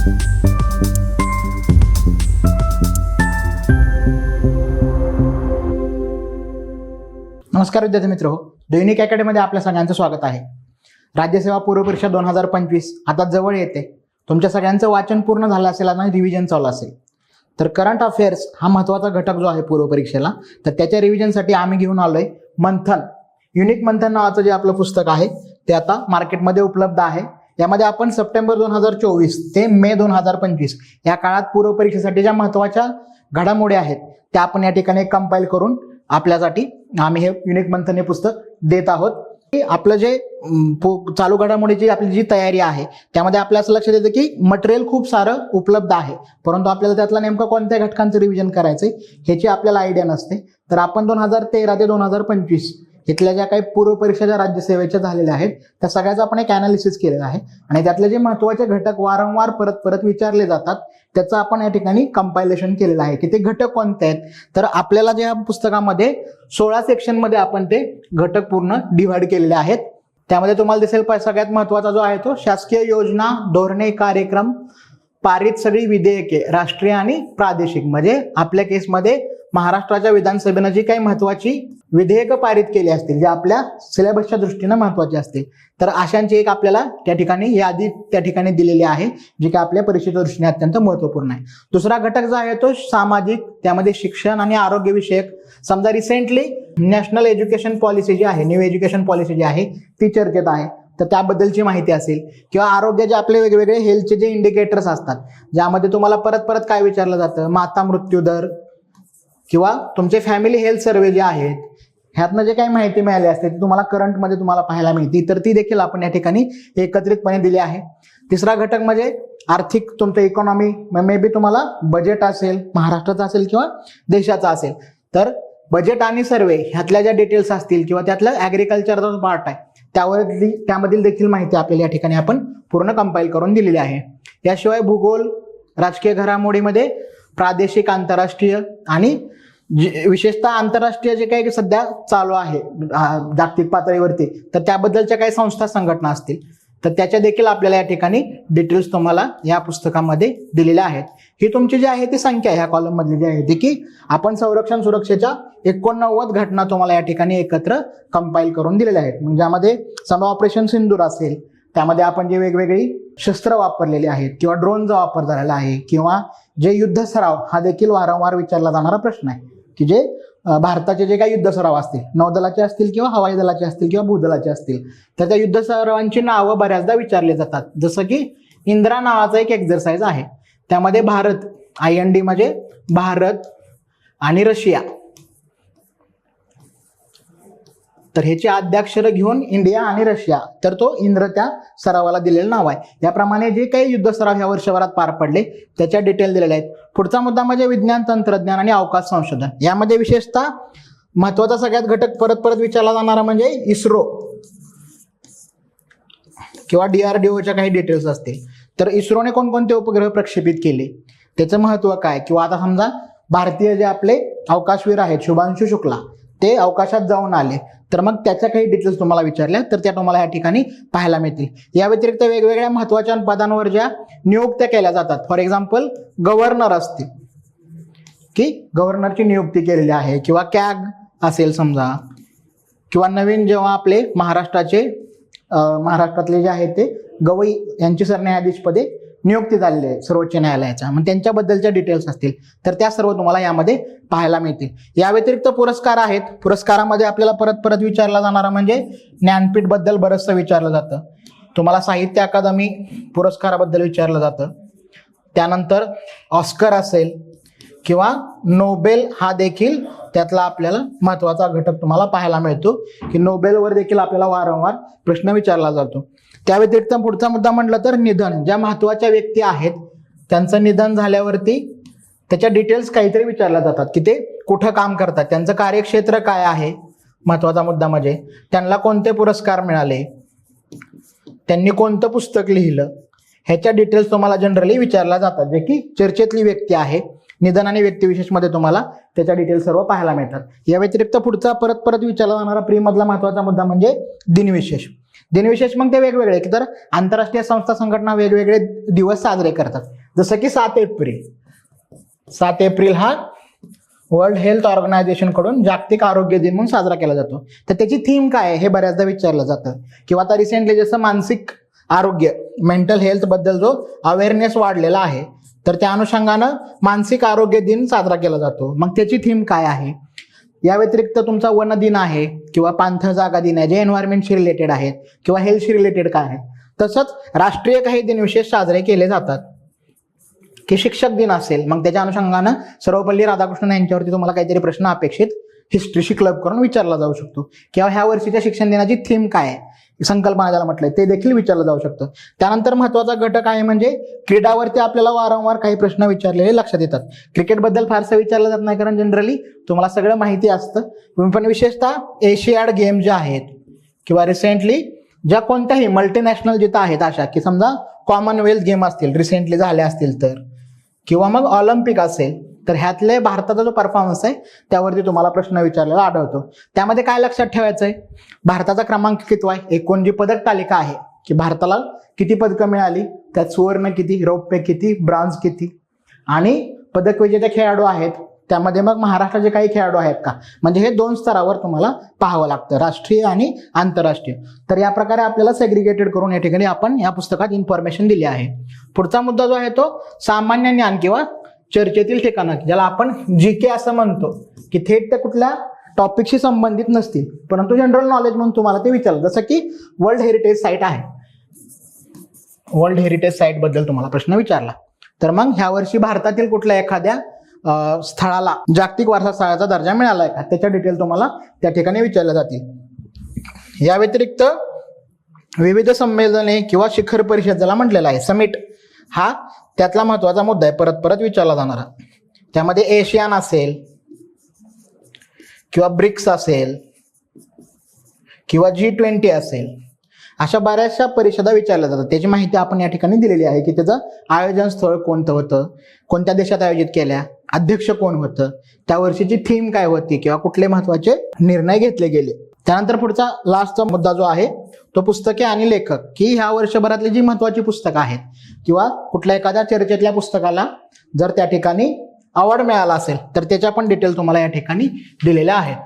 नमस्कार विद्यार्थी मित्र. दैनिक अकॅडमीमध्ये आपल्या सगळ्यांचं स्वागत आहे. राज्यसेवा पूर्व परीक्षा दोन हजार पंचवीस आता जवळ येते. तुमच्या सगळ्यांचं वाचन पूर्ण झालं असेल आणि रिव्हिजन चालू असेल. तर करंट अफेअर्स हा महत्त्वाचा घटक जो आहे पूर्व परीक्षेला तर त्याच्या रिव्हिजनसाठी आम्ही घेऊन आलोय मंथन. युनिक मंथन नावाचं जे आपलं पुस्तक आहे ते आता मार्केटमध्ये उपलब्ध आहे. यामध्ये आपण सप्टेंबर दोन हजार चोवीस ते मे दोन हजार पंचवीस या काळात पूर्व परीक्षेसाठी ज्या महत्त्वाच्या घडामोडी आहेत त्या आपण या ठिकाणी कंपाईल करून आपल्यासाठी आम्ही हे युनिक मंथन हे पुस्तक देत आहोत. की आपलं जे चालू घडामोडीची आपली जी तयारी आहे त्यामध्ये आपल्या असं लक्षात येतं की मटेरियल खूप सारं उपलब्ध आहे. परंतु आपल्याला त्यातला नेमकं कोणत्या घटकांचं रिव्हिजन करायचं ह्याची आपल्याला आयडिया नसते. तर आपण दोन हजार तेरा ते दोन हजार पंचवीस इथल्या ज्या काही पूर्व परीक्षा ज्या राज्यसेवेच्या झालेल्या आहेत त्या सगळ्याचं आपण एक अनालिसिस केलेलं आहे. आणि त्यातले जे महत्त्वाचे घटक वारंवार परत परत विचारले जातात त्याचं आपण या ठिकाणी कंपायलेशन केलेलं आहे. की ते घटक कोणते आहेत? तर आपल्याला ज्या पुस्तकामध्ये सोळा सेक्शनमध्ये आपण ते घटक पूर्ण डिव्हाइड केलेले आहेत. त्यामध्ये तुम्हाला दिसेल प- सगळ्यात महत्त्वाचा जो आहे तो शासकीय योजना धोरणे कार्यक्रम पारित सगळी विधेयके राष्ट्रीय आणि प्रादेशिक. म्हणजे आपल्या केसमध्ये महाराष्ट्राच्या विधानसभेनं जी काही महत्वाची विधेयकं पारित केले असतील जे आपल्या सिलेबसच्या दृष्टीनं महत्त्वाचे असतील. तर अशांची एक आपल्याला त्या ठिकाणी यादी त्या ठिकाणी दिलेली आहे जी की आपल्या परीक्षेच्या दृष्टीने अत्यंत महत्त्वपूर्ण आहे. दुसरा घटक जो आहे तो सामाजिक त्यामध्ये शिक्षण आणि आरोग्य विषयक. समजा रिसेंटली नॅशनल एज्युकेशन पॉलिसी जी आहे न्यू एज्युकेशन पॉलिसी जी आहे ती चर्चेत आहे. तर त्याबद्दलची माहिती असेल. किंवा आरोग्याचे आपले वेगवेगळे हेल्थचे जे इंडिकेटर्स असतात ज्यामध्ये तुम्हाला परत परत काय विचारलं जातं? माता मृत्यू दर किंवा तुमचे फॅमिली हेल्थ सर्वे जे आहेत ह्यातनं जे काही माहिती मिळाली असते ती तुम्हाला करंटमध्ये तुम्हाला पाहायला मिळते. तर ती देखील आपण या ठिकाणी एकत्रितपणे दिली आहे. तिसरा घटक म्हणजे आर्थिक तुमचं इकॉनॉमी मे बी तुम्हाला बजेट असेल महाराष्ट्राचा असेल किंवा देशाचा असेल. तर बजेट आणि सर्वे ह्यातल्या ज्या डिटेल्स असतील किंवा त्यातलं ॲग्रिकल्चरचा पार्ट आहे त्यावर त्यामधील देखील माहिती आपल्याला या ठिकाणी आपण पूर्ण कंपाईल करून दिलेली आहे. याशिवाय भूगोल राजकीय घडामोडीमध्ये प्रादेशिक आंतरराष्ट्रीय आणि विशेषतः आंतरराष्ट्रीय जे काही सध्या चालू आहे जागतिक पातळीवरती तर त्याबद्दलच्या काही संस्था संघटना असतील तर त्याच्या देखील आपल्याला या ठिकाणी डिटेल्स तुम्हाला या पुस्तकामध्ये दिलेल्या आहेत. ही तुमची जी आहे ती संख्या ह्या कॉलम मधली जी आहे ती की आपण संरक्षण सुरक्षेच्या एकोणनव्वद घटना तुम्हाला या ठिकाणी एकत्र कंपाईल करून दिलेल्या आहेत. म्हणजे ज्यामध्ये समजा ऑपरेशन सिंदूर असेल त्यामध्ये आपण जे वेगवेगळी शस्त्र वापरलेली आहेत किंवा ड्रोनचा वापर झालेला आहे किंवा जे युद्ध सराव हा देखील वारंवार विचारला जाणारा प्रश्न आहे. की जे भारताचे जे काही युद्ध सराव असतील नौदलाचे असतील किंवा हवाई दलाचे असतील किंवा भूदलाचे असतील तर त्या युद्ध सरावांची नावं बऱ्याचदा विचारली जातात. जसं की इंदिरा नावाचा एक एक्झरसाइज आहे. त्यामध्ये भारत आय एन डी म्हणजे भारत आणि रशिया. तर ह्याची आद्याक्षरं घेऊन इंडिया आणि रशिया तर तो इंद्र त्या सरावाला दिलेलं नाव आहे. याप्रमाणे जे काही युद्ध सराव ह्या वर्षभरात पार पडले त्याच्या डिटेल दिलेल्या आहेत. पुढचा मुद्दा म्हणजे विज्ञान तंत्रज्ञान आणि अवकाश संशोधन. यामध्ये विशेषतः महत्त्वाचा सगळ्यात घटक परत परत विचारला जाणारा म्हणजे इस्रो किंवा डीआरडीओच्या काही डिटेल्स असतील. तर इस्रोने कोणकोणते उपग्रह प्रक्षेपित केले? त्याचं महत्त्व काय? किंवा आता समजा भारतीय जे आपले अवकाशवीर आहेत शुभांशु शुक्ला ते अवकाशात जाऊन आले. तर मग त्याच्या काही डिटेल्स तुम्हाला विचारल्या तर त्या तुम्हाला या ठिकाणी पाहायला मिळतील. या व्यतिरिक्त वेगवेगळ्या महत्त्वाच्या पदांवर ज्या नियुक्त्या केल्या जातात. फॉर एक्झाम्पल गव्हर्नर असतील. की गव्हर्नरची नियुक्ती केलेली आहे किंवा कॅग असेल समजा किंवा नवीन जेव्हा आपले महाराष्ट्राचे महाराष्ट्रातले जे आहेत ते गवई यांची सरन्यायाधीशपदे नियुक्ती झालेली आहे सर्वोच्च न्यायालयाच्या. मग त्यांच्याबद्दलच्या डिटेल्स असतील. तर त्या सर्व तुम्हाला यामध्ये पाहायला मिळतील. या व्यतिरिक्त पुरस्कार आहेत. पुरस्कारामध्ये आपल्याला परत परत विचारला जाणारा म्हणजे ज्ञानपीठबद्दल बरंचसं विचारलं जातं. तुम्हाला साहित्य अकादमी पुरस्काराबद्दल विचारलं जातं. त्यानंतर ऑस्कर असेल किंवा नोबेल हा देखील त्यातला आपल्याला महत्त्वाचा घटक तुम्हाला पाहायला मिळतो. की नोबेलवर देखील आपल्याला वारंवार प्रश्न विचारला जातो. त्या व्यतिरिक्त पुढचा मुद्दा म्हटलं तर निधन ज्या महत्त्वाच्या व्यक्ती आहेत त्यांचं निधन झाल्यावरती त्याच्या डिटेल्स काहीतरी विचारल्या जातात की ते कुठं काम करतात त्यांचं कार्यक्षेत्र काय आहे? महत्त्वाचा मुद्दा म्हणजे त्यांना कोणते पुरस्कार मिळाले? त्यांनी कोणतं पुस्तक लिहिलं? ह्याच्या डिटेल्स तुम्हाला जनरली विचारल्या जातात जे की चर्चेतली व्यक्ती आहे निधन आणि व्यक्तिविशेषमध्ये तुम्हाला त्याच्या डिटेल्स सर्व पाहायला मिळतात. या व्यतिरिक्त पुढचा परत परत विचारला जाणारा प्रीमधला महत्त्वाचा महत्त्वाचा मुद्दा म्हणजे दिनविशेष. दिनविशेष मग ते वेगवेगळे की तर आंतरराष्ट्रीय संस्था संघटना वेगवेगळे दिवस साजरे करतात. जसं की सात एप्रिल. सात एप्रिल हा वर्ल्ड हेल्थ ऑर्गनायझेशनकडून जागतिक आरोग्य दिन म्हणून साजरा केला जातो. तर त्याची थीम काय आहे हे बऱ्याचदा विचारलं जातं. किंवा आता रिसेंटली जसं मानसिक आरोग्य मेंटल हेल्थबद्दल जो अवेअरनेस वाढलेला आहे तर त्या अनुषंगानं मानसिक आरोग्य दिन साजरा केला जातो. मग त्याची थीम काय आहे? या व्यतिरिक्त तुमचा वन दिन आहे किंवा पांथ जागा दिन आहे जे एन्व्हायरमेंटशी रिलेटेड आहेत किंवा हेल्थशी रिलेटेड काय आहे तसंच राष्ट्रीय काही दिन विशेष साजरे केले जातात. की शिक्षक दिन असेल मग त्याच्या अनुषंगानं सर्वपल्ली राधाकृष्णन यांच्यावरती तुम्हाला काहीतरी प्रश्न अपेक्षित हिस्ट्रीशी क्लब करून विचारला जाऊ शकतो. किंवा ह्या वर्षीच्या शिक्षण दिनाची थीम काय आहे? संकल्पना ज्याला म्हटलंय ते देखील विचारलं जाऊ शकतं. त्यानंतर महत्त्वाचा घटक आहे म्हणजे क्रीडावरती आपल्याला वारंवार काही प्रश्न विचारलेले लक्षात येतात. क्रिकेटबद्दल फारसं विचारलं जात नाही कारण जनरली तुम्हाला सगळं माहिती असतं. पण विशेषतः एशियाड गेम जे आहेत किंवा रिसेंटली ज्या कोणत्याही मल्टीनॅशनल जिथं आहेत अशा की समजा कॉमनवेल्थ गेम असतील रिसेंटली झाल्या असतील तर किंवा मग ऑलिम्पिक असेल तर ह्यातले भारताचा जो परफॉर्मन्स आहे त्यावरती तुम्हाला प्रश्न विचारलेला आढळतो. त्यामध्ये काय लक्षात ठेवायचं आहे भारताचा क्रमांक कितवा आहे? एकूण जी पदक तालिका आहे. की भारताला किती पदकं मिळाली? त्यात सुवर्ण किती रौप्य किती ब्रॉन्झ किती? आणि पदक विजेते खेळाडू आहेत. त्यामध्ये मग महाराष्ट्राचे काही खेळाडू आहेत का? म्हणजे हे दोन स्तरावर तुम्हाला पाहावं लागतं. राष्ट्रीय आणि आंतरराष्ट्रीय. तर या प्रकारे आपल्याला सेग्रिगेटेड करून या ठिकाणी आपण या पुस्तकात इन्फॉर्मेशन दिली आहे. पुढचा मुद्दा जो आहे तो सामान्य ज्ञान किंवा चर्चेतील ठिकाणं ज्याला आपण जी के असं म्हणतो की थेट त्या कुठल्या टॉपिकशी संबंधित नसतील. परंतु जनरल नॉलेज म्हणून तुम्हाला ते विचारलं. जसं की वर्ल्ड हेरिटेज साईट आहे. वर्ल्ड हेरिटेज साईटबद्दल तुम्हाला प्रश्न विचारला. तर मग ह्या वर्षी भारतातील कुठल्या एखाद्या स्थळाला जागतिक वारसा स्थळाचा दर्जा मिळाला आहे का? त्याच्या डिटेल तुम्हाला त्या ठिकाणी विचारल्या जातील. या व्यतिरिक्त विविध संमेलने किंवा शिखर परिषद ज्याला म्हटलेला आहे समिट हा त्यातला महत्त्वाचा मुद्दा आहे परत परत विचारला जाणारा त्यामध्ये एशियान असेल किंवा ब्रिक्स असेल किंवा जी ट्वेंटी असेल अशा बऱ्याचशा परिषदा विचारल्या जातात. त्याची माहिती आपण या ठिकाणी दिलेली आहे की त्याचं आयोजन स्थळ कोणतं होतं कोणत्या देशात आयोजित केल्या अध्यक्ष कोण होतं त्या वर्षीची थीम काय होती किंवा कुठले महत्त्वाचे निर्णय घेतले गेले. त्यानंतर पुढचा लास्टचा मुद्दा जो आहे तो पुस्तके आणि लेखक. की ह्या वर्षभरातली जी महत्वाची पुस्तकं आहेत किंवा कुठल्या एखाद्या चर्चेतल्या पुस्तकाला जर त्या ठिकाणी अवॉर्ड मिळाला असेल तर त्याच्या पण डिटेल तुम्हाला या ठिकाणी दिलेल्या आहेत.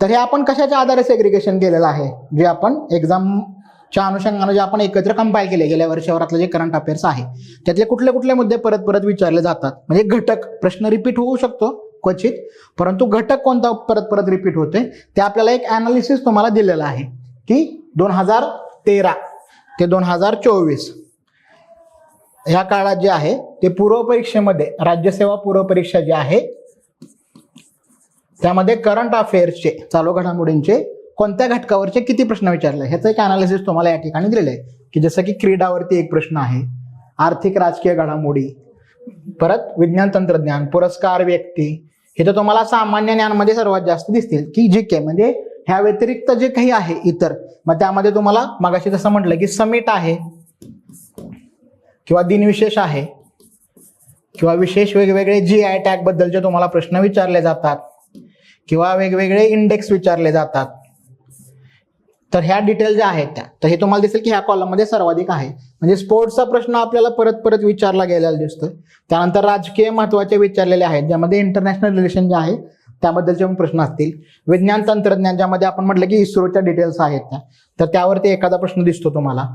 तर हे आपण कशाच्या आधारे सेग्रिगेशन केलेलं आहे? जे आपण एक्झामच्या अनुषंगाने जे आपण एकत्र कंपाईल केले गेल्या वर्षभरातलं जे करंट अफेअर्स आहे त्यातले कुठले कुठले मुद्दे परत परत विचारले जातात? म्हणजे घटक प्रश्न रिपीट होऊ शकतो क्वचित परंतु घटक कोणता परत परत रिपीट होते ते आपल्याला एक अनालिसिस तुम्हाला दिलेलं आहे की दोन हजार तेरा ते दोन हजार चोवीस. ह्या काळात जे आहे ते पूर्व परीक्षेमध्ये राज्यसेवा पूर्व परीक्षा जी आहे त्यामध्ये करंट अफेअर्सचे चालू घडामोडींचे कोणत्या घटकावरचे किती प्रश्न विचारले ह्याचं एक अनालिसिस तुम्हाला या ठिकाणी दिलेलं आहे की जसं की क्रीडावरती एक प्रश्न आहे आर्थिक राजकीय घडामोडी परत विज्ञान तंत्रज्ञान पुरस्कार व्यक्ती हे तर तुम्हाला सामान्य ज्ञानमध्ये सर्वात जास्त दिसतील. की जी के म्हणजे ह्या व्यतिरिक्त जे काही आहे इतर मग त्यामध्ये तुम्हाला मगाशी जसं म्हटलं की समिट आहे किंवा दिनविशेष आहे किंवा विशेष वेगवेगळे जी आय टॅग बद्दलचे तुम्हाला प्रश्न विचारले जातात किंवा वेगवेगळे इंडेक्स विचारले जातात. तर ह्या डिटेल ज्या आहेत त्या तर हे तुम्हाला दिसेल की ह्या कॉलममध्ये सर्वाधिक आहे. म्हणजे स्पोर्ट्सचा प्रश्न आपल्याला परत परत विचारला गेलेला दिसतोय. त्यानंतर राजकीय महत्त्वाचे विचारलेले आहेत ज्यामध्ये इंटरनॅशनल रिलेशन जे आहे त्याबद्दलचे पण प्रश्न असतील. विज्ञान तंत्रज्ञान ज्यामध्ये आपण म्हटलं की इस्रोच्या डिटेल्स आहेत त्या. तर त्यावरती एखादा प्रश्न दिसतो तुम्हाला.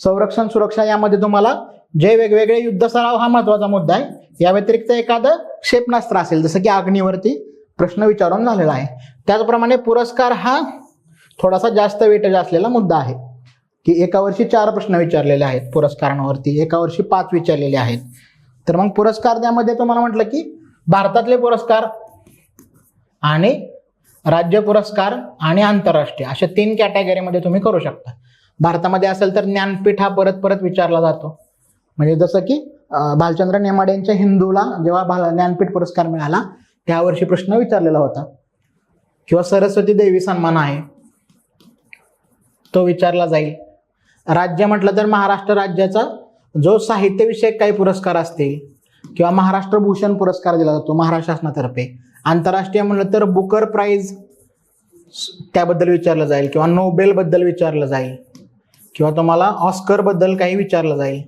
संरक्षण सुरक्षा यामध्ये तुम्हाला जे वेगवेगळे युद्ध सराव हा महत्त्वाचा मुद्दा आहे या व्यतिरिक्त एखादं क्षेपणास्त्र असेल जसं की अग्नीवरती प्रश्न विचारून झालेला आहे. त्याचप्रमाणे पुरस्कार हा थोडासा जास्त वेटेज असलेला मुद्दा आहे. की एका वर्षी चार प्रश्न विचारलेले आहेत पुरस्कारांवरती एका वर्षी पाच विचारलेले आहेत. तर मग पुरस्कार त्यामध्ये तुम्हाला म्हटलं की भारतातले पुरस्कार आणि राज्य पुरस्कार आणि आंतरराष्ट्रीय अशा तीन कॅटेगरीमध्ये तुम्ही करू शकता. भारतामध्ये असेल तर ज्ञानपीठ हा परत परत विचारला जातो. म्हणजे जसं की भालचंद्र नेमाडे यांच्या हिंदूला जेव्हा भाल ज्ञानपीठ पुरस्कार मिळाला त्यावर्षी प्रश्न विचारलेला होता. किंवा सरस्वती देवी सन्मान आहे. तो विचारला जाईल. राज्य म्हटलं तर महाराष्ट्र राज्याचा जो साहित्यविषयक काही पुरस्कार असतील किंवा महाराष्ट्र भूषण पुरस्कार दिला जातो महाराष्ट्र शासनातर्फे आंतरराष्ट्रीय म्हणलं तर बुकर प्राईज त्याबद्दल विचारलं जाईल किंवा नोबेलबद्दल विचारलं जाईल किंवा तुम्हाला ऑस्करबद्दल काही विचारलं जाईल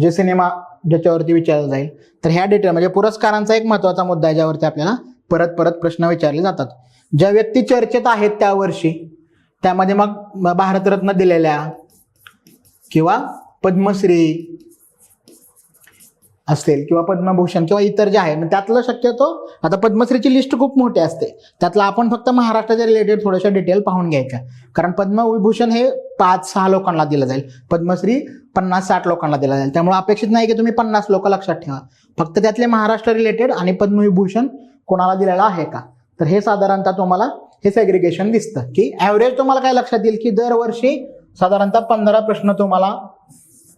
जे सिनेमा ज्याच्यावरती विचारलं जाईल. तर ह्या डिटेल म्हणजे पुरस्कारांचा एक महत्त्वाचा मुद्दा आहे ज्यावरती आपल्याला परत परत प्रश्न विचारले जातात. ज्या व्यक्ती चर्चेत आहेत त्या वर्षी त्यामध्ये मग भारतरत्न दिलेल्या किंवा पद्मश्री असेल किंवा पद्मभूषण किंवा इतर जे आहे मग त्यातलं शक्यतो आता पद्मश्रीची लिस्ट खूप मोठी असते. त्यातलं आपण फक्त महाराष्ट्राच्या रिलेटेड थोड्याशा डिटेल पाहून घ्यायच्या. कारण पद्मविभूषण हे पाच सहा लोकांना दिलं जाईल. पद्मश्री पन्नास साठ लोकांना दिला जाईल. त्यामुळे अपेक्षित नाही की तुम्ही पन्नास लोक लक्षात ठेवा. फक्त त्यातले महाराष्ट्र रिलेटेड आणि पद्मविभूषण कोणाला दिलेलं आहे का? तर हे साधारणतः तुम्हाला हे सेग्रिगेशन दिसतं. की ॲव्हरेज तुम्हाला काय लक्षात येईल की दरवर्षी साधारणतः पंधरा प्रश्न तुम्हाला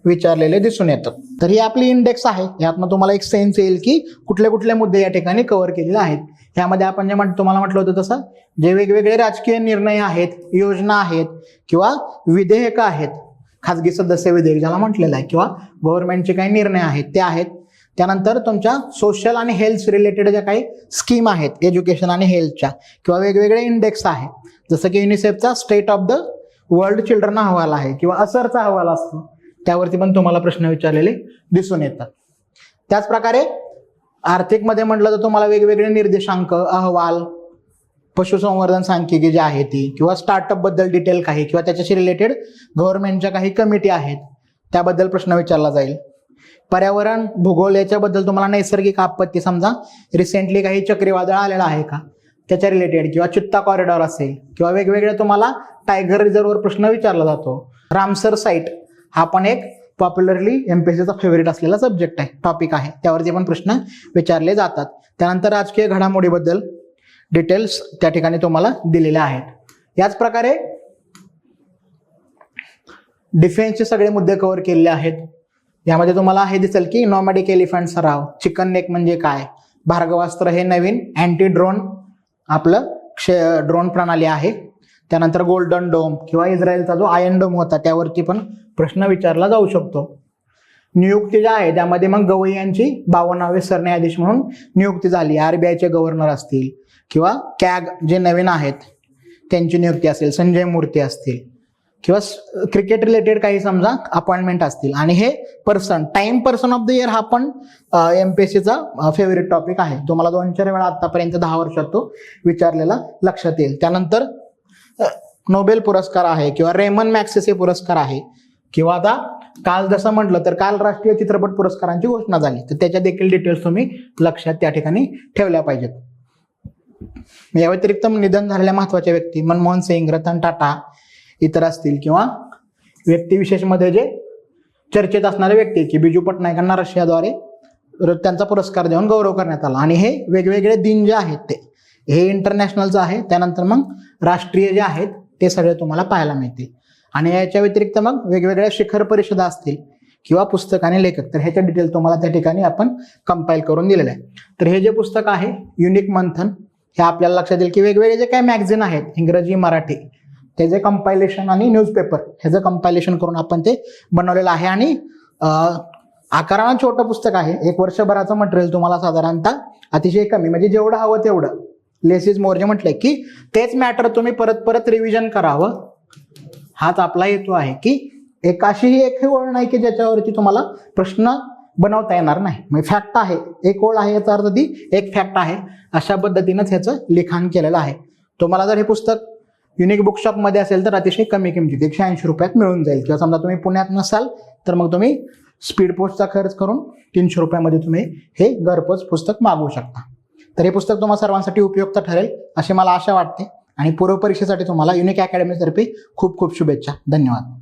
विचारलेले दिसून येतात. तर ही आपली इंडेक्स आहे. यातनं तुम्हाला एक सेन्स येईल की कुठले कुठले मुद्दे या ठिकाणी कव्हर केलेले आहेत. यामध्ये आपण जे म्हण तुम्हाला म्हटलं होतं तसं जे वेगवेगळे राजकीय निर्णय आहेत योजना आहेत किंवा विधेयकं आहेत. खाजगी सदस्य विधेयक ज्याला म्हटलेलं आहे किंवा गव्हर्नमेंटचे काही निर्णय आहेत ते आहेत. त्यानंतर तुमच्या सोशल आणि हेल्थ रिलेटेड ज्या काही स्कीम आहेत एज्युकेशन आणि हेल्थच्या किंवा वेगवेगळे इंडेक्स आहे. जसं की युनिसेफचा state of the world children अहवाल आहे किंवा असरचा अहवाल असतो. त्यावरती पण तुम्हाला प्रश्न विचारलेले दिसून येतात. त्याचप्रकारे आर्थिकमध्ये म्हटलं तर तुम्हाला वेगवेगळे निर्देशांक अहवाल पशुसंवर्धन सांख्यिकी जी आहे ती किंवा स्टार्टअपबद्दल डिटेल काही किंवा त्याच्याशी रिलेटेड गव्हर्नमेंटच्या काही कमिटी आहेत त्याबद्दल प्रश्न विचारला जाईल. पर्यावरण भूगोल याच्याबद्दल तुम्हाला नैसर्गिक आपत्ती समजा रिसेंटली काही चक्रीवादळ आलेला आहे का? त्याच्या रिलेटेड किंवा चित्ता कॉरिडॉर असेल किंवा वेगवेगळे तुम्हाला टायगर रिझर्व्हवर प्रश्न विचारला जातो. रामसर साईट हा पण एक पॉप्युलरली एमपीएससीचा फेवरेट असलेला सब्जेक्ट आहे टॉपिक आहे. त्यावरती पण प्रश्न विचारले जातात. त्यानंतर राजकीय घडामोडीबद्दल डिटेल्स त्या ठिकाणी तुम्हाला दिलेल्या आहेत. याच प्रकारे डिफेन्सचे सगळे मुद्दे कव्हर केलेले आहेत. यामध्ये तुम्हाला हे दिसेल की नॉमॅडिक एलिफंट सराव चिकन नेक म्हणजे काय? भार्गवास्त्र हे नवीन अँटी ड्रोन आपलं क्षे ड्रोन प्रणाली आहे. त्यानंतर गोल्डन डोम किंवा इस्रायलचा जो आयन डोम होता त्यावरती पण प्रश्न विचारला जाऊ शकतो. नियुक्ती ज्या आहे त्यामध्ये मग गवई यांची बावन्नावे सरन्यायाधीश म्हणून नियुक्ती झाली. आरबीआयचे गव्हर्नर असतील किंवा कॅग जे नवीन आहेत त्यांची नियुक्ती असेल संजय मूर्ती असतील. किंवा क्रिकेट रिलेटेड काही समजा अपॉइंटमेंट असतील. आणि हे person Time person of the year हा पण एम पी एस सीचा फेवरेट टॉपिक आहे. तुम्हाला दोन चार वेळा आतापर्यंत दहा वर्षात तो विचारलेला लक्षात येईल. त्यानंतर नोबेल पुरस्कार आहे किंवा रेमन मॅक्सेसे पुरस्कार आहे. किंवा आता काल जसं म्हटलं तर काल राष्ट्रीय चित्रपट पुरस्कारांची घोषणा झाली. तर त्याच्या देखील डिटेल्स तुम्ही लक्षात त्या ठिकाणी ठेवल्या पाहिजेत. या व्यतिरिक्त निधन झालेल्या महत्त्वाच्या व्यक्ती मनमोहन सिंग रतन टाटा इतर असतील किंवा व्यक्तिविशेषमध्ये जे चर्चेत असणारे व्यक्ती की बिजू पटनायकांना रशियाद्वारे र- त्यांचा पुरस्कार देऊन गौरव करण्यात आला. आणि हे वेगवेगळे दिन जे आहेत ते हे इंटरनॅशनलचं आहे त्यानंतर मग राष्ट्रीय जे आहेत ते सगळे तुम्हाला पाहायला मिळतील. आणि याच्या व्यतिरिक्त मग वेगवेगळ्या शिखर परिषदा असतील किंवा पुस्तक आणि लेखक तर ह्याच्या डिटेल तुम्हाला त्या ठिकाणी आपण कंपाईल करून दिलेलं आहे. तर हे जे पुस्तक आहे युनिक मंथन हे आपल्याला लक्षात येईल की वेगवेगळे जे काही मॅगझिन आहेत इंग्रजी मराठी त्याचे कंपायलेशन आणि न्यूजपेपर ह्याचं कंपायलेशन करून आपण ते बनवलेलं आहे. आणि आकारानं छोटं पुस्तक आहे. एक वर्षभराचं मटेरियल तुम्हाला साधारणतः अतिशय कमी म्हणजे जेवढं हवं तेवढं. लेस इज मोर म्हटलंय की तेच मॅटर तुम्ही परत परत रिव्हिजन करावं. हाच आपला हेतू आहे की एक अशीही एक ओळ नाही की ज्याच्यावरती तुम्हाला प्रश्न बनवता येणार नाही. म्हणजे फॅक्ट आहे. एक ओळ आहे याचा अर्थ ती एक फॅक्ट आहे. अशा पद्धतीनंच ह्याचं लिखाण केलेलं आहे. तुम्हाला जर हे पुस्तक युनिक बुकशॉपमध्ये असेल तर अतिशय कमी किमतीत एकशे ऐंशी रुपयात मिळून जाईल. किंवा समजा तुम्ही पुण्यात नसाल तर मग तुम्ही स्पीड पोस्टचा खर्च करून तीनशे रुपयामध्ये तुम्ही हे घरपोच पुस्तक मागवू शकता. तर हे पुस्तक तुम्हाला सर्वांसाठी उपयुक्त ठरेल अशी मला आशा वाटते. आणि पूर्व परीक्षेसाठी तुम्हाला युनिक अकॅडमीतर्फे खूप खूप शुभेच्छा. धन्यवाद.